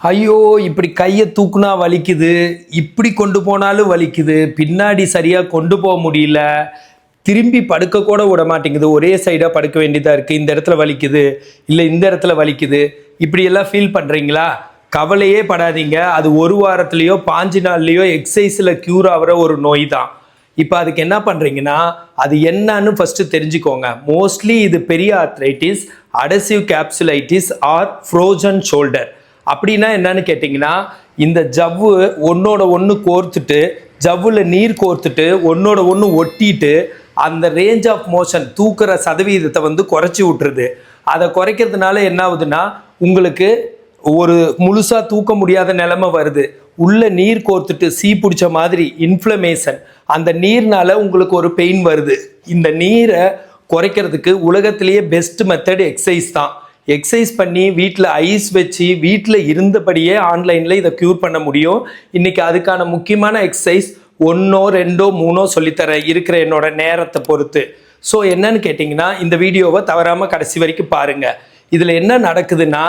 ஐயோ இப்படி கையை தூக்குனா வலிக்குது. இப்படி கொண்டு போனாலும் வலிக்குது. பின்னாடி சரியாக கொண்டு போக முடியல. திரும்பி படுக்க கூட விட மாட்டேங்குது. ஒரே சைடாக படுக்க வேண்டியதாக இருக்குது இந்த இடத்துல வலிக்குது. இல்லை இந்த இடத்துல வலிக்குது. இப்படியெல்லாம் ஃபீல் பண்ணுறீங்களா கவலையே படாதீங்க. அது ஒரு வாரத்துலேயோ பாஞ்சு நாள்லேயோ எக்ஸசைஸில் க்யூர் ஆகிற ஒரு நோய் தான். இப்போ அதுக்கு என்ன பண்ணுறீங்கன்னா அது என்னன்னு ஃபஸ்ட்டு தெரிஞ்சுக்கோங்க. மோஸ்ட்லி இது பெரிய arthritis adhesive capsulitis or frozen shoulder அப்படின்னா என்னன்னு கேட்டிங்கன்னா இந்த ஜவ்வு ஒன்னோட ஒன்று கோர்த்துட்டு ஜவ்வில் நீர் கோர்த்துட்டு ஒன்னோட ஒன்று ஒட்டிட்டு அந்த ரேஞ்ச் ஆஃப் மோஷன் தூக்குற சதவீதத்தை வந்து குறைச்சி விட்டுருது. அதை குறைக்கிறதுனால என்ன ஆகுதுன்னா உங்களுக்கு ஒரு முழுசாக தூக்க முடியாத நிலைமை வருது. உள்ள நீர் கோர்த்துட்டு சீ பிடிச்ச மாதிரி இன்ஃப்ளமேஷன் அந்த நீர்னால உங்களுக்கு ஒரு பெயின் வருது. இந்த நீரை குறைக்கிறதுக்கு உலகத்திலேயே பெஸ்ட் மெத்தட் எக்ஸசைஸ் தான். எக்ஸசைஸ் பண்ணி வீட்டில் ஐஸ் வச்சு வீட்டில் இருந்தபடியே ஆன்லைனில் இதை க்யூர் பண்ண முடியும். இன்றைக்கி அதுக்கான முக்கியமான எக்ஸசைஸ் ஒன்றோ ரெண்டோ மூணோ சொல்லித்தரேன் இருக்கிற என்னோட நேரத்தை பொறுத்து. ஸோ என்னன்னு கேட்டிங்கன்னா இந்த வீடியோவை தவறாமல் கடைசி வரைக்கும் பாருங்கள் இதில் என்ன நடக்குதுன்னா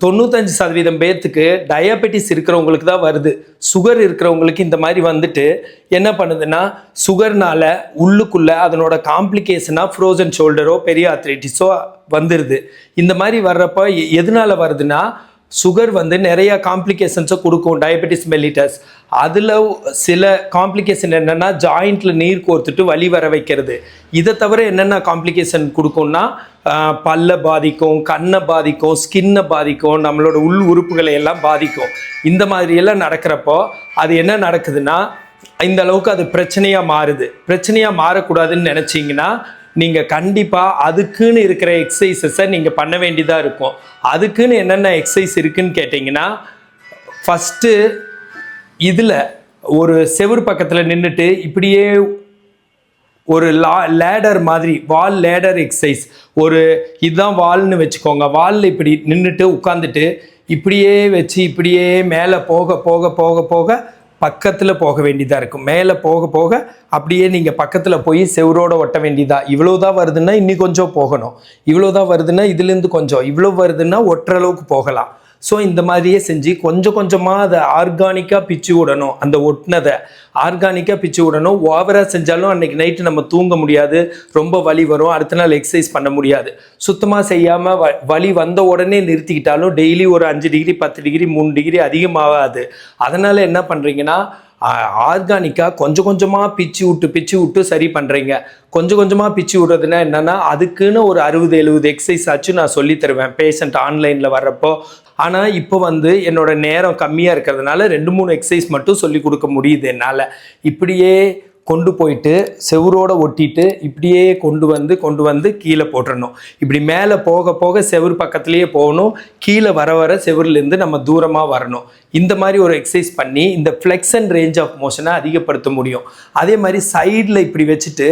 தொண்ணூத்தஞ்சு சதவீதம் பேர்த்துக்கு டயபெட்டிஸ் இருக்கிறவங்களுக்கு தான் வருது. சுகர் இருக்கிறவங்களுக்கு இந்த மாதிரி வந்துட்டு என்ன பண்ணுதுன்னா சுகர்னால உள்ளுக்குள்ளே அதனோட காம்ப்ளிகேஷனாக ஃப்ரோசன் ஷோல்டரோ பெரிய ஆத்ரைட்டிஸோ வந்துடுது இந்த மாதிரி வர்றப்ப எ- எதனால வருதுன்னா சுகர் வந்து நிறைய காம்ப்ளிகேஷன்ஸை கொடுக்கும் டயபெட்டிஸ் மெல்லிட்டஸ் அதில் சில காம்ப்ளிகேஷன் என்னென்னா ஜாயிண்ட்டில் நீர் கோர்த்துட்டு வழி வர வைக்கிறது. இதை தவிர என்னென்ன காம்ப்ளிகேஷன் கொடுக்கும்னா பல்ல பல்லை பாதிக்கும் கண்ணை பாதிக்கும் ஸ்கின்னை பாதிக்கும் நம்மளோட உள் உறுப்புகளை எல்லாம் பாதிக்கும். இந்த மாதிரியெல்லாம் நடக்கிறப்போ அது என்ன நடக்குதுன்னா இந்த அளவுக்கு அது பிரச்சனையாக மாறுது. பிரச்சனையாக மாறக்கூடாதுன்னு நினச்சிங்கன்னா நீங்கள் கண்டிப்பாக அதுக்குன்னு இருக்கிற எக்ஸசைசஸை நீங்கள் பண்ண வேண்டியதாக இருக்கும். அதுக்குன்னு என்னென்ன எக்ஸசைஸ் இருக்குன்னு கேட்டிங்கன்னா ஃபஸ்ட்டு இதில் ஒரு செவுரு பக்கத்தில் நின்றுட்டு இப்படியே ஒரு லா லேடர் மாதிரி வால் லேடர் எக்ஸசைஸ் ஒரு இதுதான் வால்னு வச்சுக்கோங்க. வாலில் இப்படி நின்றுட்டு உட்காந்துட்டு இப்படியே வச்சு இப்படியே மேலே போக போக போக போக பக்கத்தில் போக வேண்டியதாக இருக்கும். மேலே போக போக அப்படியே நீங்கள் பக்கத்தில் போய் செவரோடு ஒட்ட வேண்டியதா. இவ்வளோ தான் வருதுன்னா இன்னும் கொஞ்சம் போகணும். இவ்வளோ தான் வருதுன்னா இதுலேருந்து கொஞ்சம். இவ்வளோ வருதுன்னா ஒட்டுற அளவுக்கு போகலாம். ஸோ இந்த மாதிரியே செஞ்சு கொஞ்சம் கொஞ்சமாக அதை ஆர்கானிக்காக பிச்சு விடணும். அந்த ஒட்டினதை ஆர்கானிக்காக பிச்சு விடணும். ஓவராக செஞ்சாலும் அன்னைக்கு நைட்டு நம்ம தூங்க முடியாது. ரொம்ப வலி வரும். அடுத்த நாள் எக்ஸசைஸ் பண்ண முடியாது. சுத்தமாக செய்யாமல் வ வலி வந்த உடனே நிறுத்திக்கிட்டாலும் டெய்லி ஒரு அஞ்சு டிகிரி பத்து டிகிரி மூணு டிகிரி அதிகமாகாது. அதனால் என்ன பண்ணுறீங்கன்னா ஆர்கானிக்காக கொஞ்சம் கொஞ்சமாக பிச்சு விட்டு பிச்சு விட்டு சரி பண்ணுறீங்க கொஞ்சம் கொஞ்சமாக பிச்சு விடுறதுன்னா என்னென்னா அதுக்குன்னு ஒரு அறுபது எழுபது எக்ஸசைஸ் ஆச்சு நான் சொல்லி தருவேன். பேஷண்ட் ஆன்லைனில் வர்றப்போ ஆனால் இப்போ வந்து என்னோட நேரம் கம்மியாக இருக்கிறதுனால ரெண்டு மூணு எக்ஸசைஸ் மட்டும் சொல்லி கொடுக்க முடியுது என்னால். இப்படியே கொண்டு போயிட்டு செவரோட ஒட்டிட்டு இப்படியே கொண்டு வந்து கொண்டு வந்து கீழே போட்டுறணும். இப்படி மேலே போக போக செவுரு பக்கத்துலேயே போகணும். கீழே வர வர செவுருலேருந்து நம்ம தூரமாக வரணும். இந்த மாதிரி ஒரு எக்ஸசைஸ் பண்ணி இந்த ஃப்ளெக்ஸ் அண்ட் ரேஞ்ச் ஆஃப் மோஷனை அதிகப்படுத்த முடியும். அதே மாதிரி சைடில் இப்படி வச்சுட்டு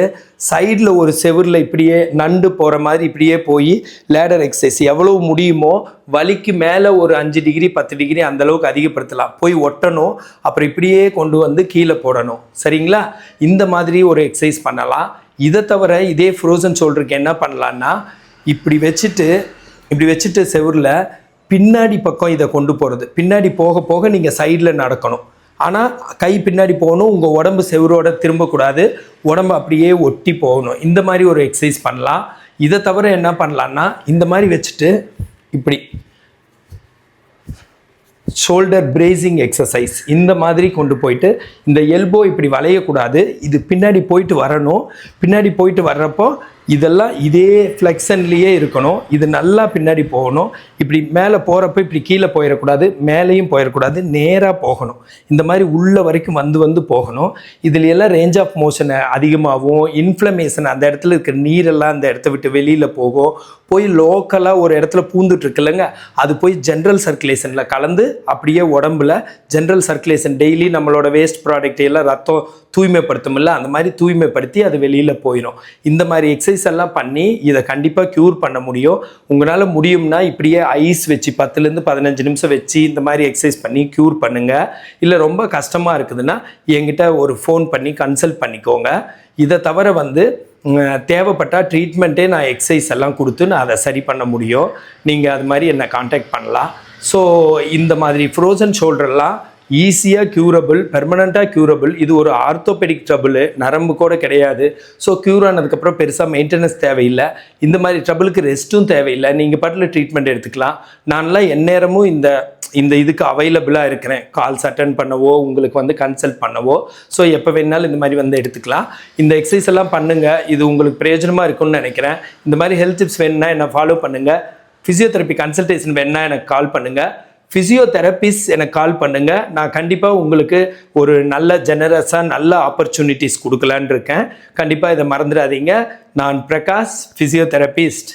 சைடில் ஒரு செவுரில் இப்படியே நண்டு போகிற மாதிரி இப்படியே போய் லேடர் எக்ஸசைஸ் எவ்வளவு முடியுமோ வலிக்கு மேலே ஒரு அஞ்சு டிகிரி பத்து டிகிரி அந்த அளவுக்கு அதிகப்படுத்தலாம். போய் ஒட்டணும் அப்புறம் இப்படியே கொண்டு வந்து கீழே போடணும். சரிங்களா? இந்த மாதிரி ஒரு எக்ஸசைஸ் பண்ணலாம். இதை தவிர இதே ஃப்ரோசன் ஷோல்டருக்கு என்ன பண்ணலான்னா இப்படி வச்சுட்டு இப்படி வச்சுட்டு செவுரில் பின்னாடி பக்கம் இதை கொண்டு போகிறது பின்னாடி போக போக நீங்கள் சைடில் நடக்கணும். ஆனால் கை பின்னாடி போகணும் உங்கள் உடம்பு செவரோட திரும்பக்கூடாது. உடம்பு அப்படியே ஒட்டி போகணும். இந்த மாதிரி ஒரு எக்ஸசைஸ் பண்ணலாம். இதை தவிர என்ன பண்ணலான்னா இந்த மாதிரி வச்சுட்டு இப்படி ஷோல்டர் பிரேசிங் எக்ஸசைஸ் இந்த மாதிரி கொண்டு போயிட்டு இந்த எல்போ இப்படி வளையக்கூடாது. இது பின்னாடி போயிட்டு வரணும். பின்னாடி போயிட்டு வர்றப்போ இதெல்லாம் இதே ஃப்ளெக்ஷன்லேயே இருக்கணும். இது நல்லா பின்னாடி போகணும். இப்படி மேலே போகிறப்ப இப்படி கீழே போயிடக்கூடாது மேலேயும் போயிடக்கூடாது நேராக போகணும். இந்த மாதிரி உள்ள வரைக்கும் வந்து வந்து போகணும். இதில் எல்லாம் ரேஞ்ச் ஆஃப் மோஷன் அதிகமாகவும் இன்ஃப்ளமேஷன் அந்த இடத்துல இருக்கிற நீரெல்லாம் அந்த இடத்த விட்டு வெளியில் போகும் போய் லோக்கலாக ஒரு இடத்துல பூந்துட்டுருக்குல்லங்க அது போய் ஜென்ரல் சர்க்குலேஷனில் கலந்து அப்படியே உடம்புல ஜென்ரல் சர்க்குலேஷன் டெய்லி நம்மளோட வேஸ்ட் ப்ராடக்ட் எல்லாம் ரத்தம் தூய்மைப்படுத்தும்ல அந்த மாதிரி தூய்மைப்படுத்தி அது வெளியில் போயிடும் இந்த மாதிரி எக்ஸசைஸ் எல்லாம் பண்ணி இதை கண்டிப்பாக க்யூர் பண்ண முடியும். உங்களால் முடியும்னா இப்படியே ஐஸ் வச்சு பத்துலேருந்து பதினஞ்சு நிமிஷம் வச்சு இந்த மாதிரி எக்ஸசைஸ் பண்ணி க்யூர் பண்ணுங்கள் இல்லை ரொம்ப கஷ்டமாக இருக்குதுன்னா என்கிட்ட ஒரு ஃபோன் பண்ணி கன்சல்ட் பண்ணிக்கோங்க. இதை தவிர வந்து தேவைப்பட்டால் ட்ரீட்மெண்ட்டே நான் எக்ஸசைஸ் எல்லாம் கொடுத்து நான் அதை சரி பண்ண முடியும். நீங்கள் அது மாதிரி என்னை காண்டாக்ட் பண்ணலாம். ஸோ இந்த மாதிரி ஃப்ரோசன் ஷோல்டர்லாம் ஈஸியாக க்யூரபிள் பெர்மனண்ட்டாக க்யூரபிள் இது ஒரு ஆர்த்தோபெடிக் ட்ரபிள் நரம்பு கூட கிடையாது. ஸோ க்யூர் ஆனதுக்கப்புறம் பெருசாக மெயின்டெனன்ஸ் தேவையில்லை. இந்த மாதிரி ட்ரபிளுக்கு ரெஸ்ட்டும் தேவையில்லை. நீங்கள் பாட்டில் ட்ரீட்மெண்ட் எடுத்துக்கலாம். நான்லாம் எந்நேரமும் இந்த இந்த இதுக்கு அவைலபிளாக இருக்கிறேன். கால்ஸ் அட்டன் பண்ணவோ உங்களுக்கு வந்து கன்சல்ட் பண்ணவோ. ஸோ எப்போ வேணாலும் இந்த மாதிரி வந்து எடுத்துக்கலாம். இந்த எக்ஸசைஸ் எல்லாம் பண்ணுங்கள் இது உங்களுக்கு பிரயோஜனமாக இருக்கும்னு நினைக்கிறேன். இந்த மாதிரி ஹெல்த் டிப்ஸ் வேணும்னா என்னை ஃபாலோ பண்ணுங்கள் ஃபிசியோதெரப்பி கன்சல்டேஷன் வேணுன்னா எனக்கு கால் பண்ணுங்கள் ஃபிசியோதெரபிஸ்ட் எனக்கு கால் பண்ணுங்கள் நான் கண்டிப்பாக உங்களுக்கு ஒரு நல்ல ஜெனரஸாக நல்ல ஆப்பர்ச்சுனிட்டிஸ் கொடுக்கலான்னு இருக்கேன். கண்டிப்பாக இதை மறந்துடாதீங்க. நான் பிரகாஷ் ஃபிசியோதெரபிஸ்ட்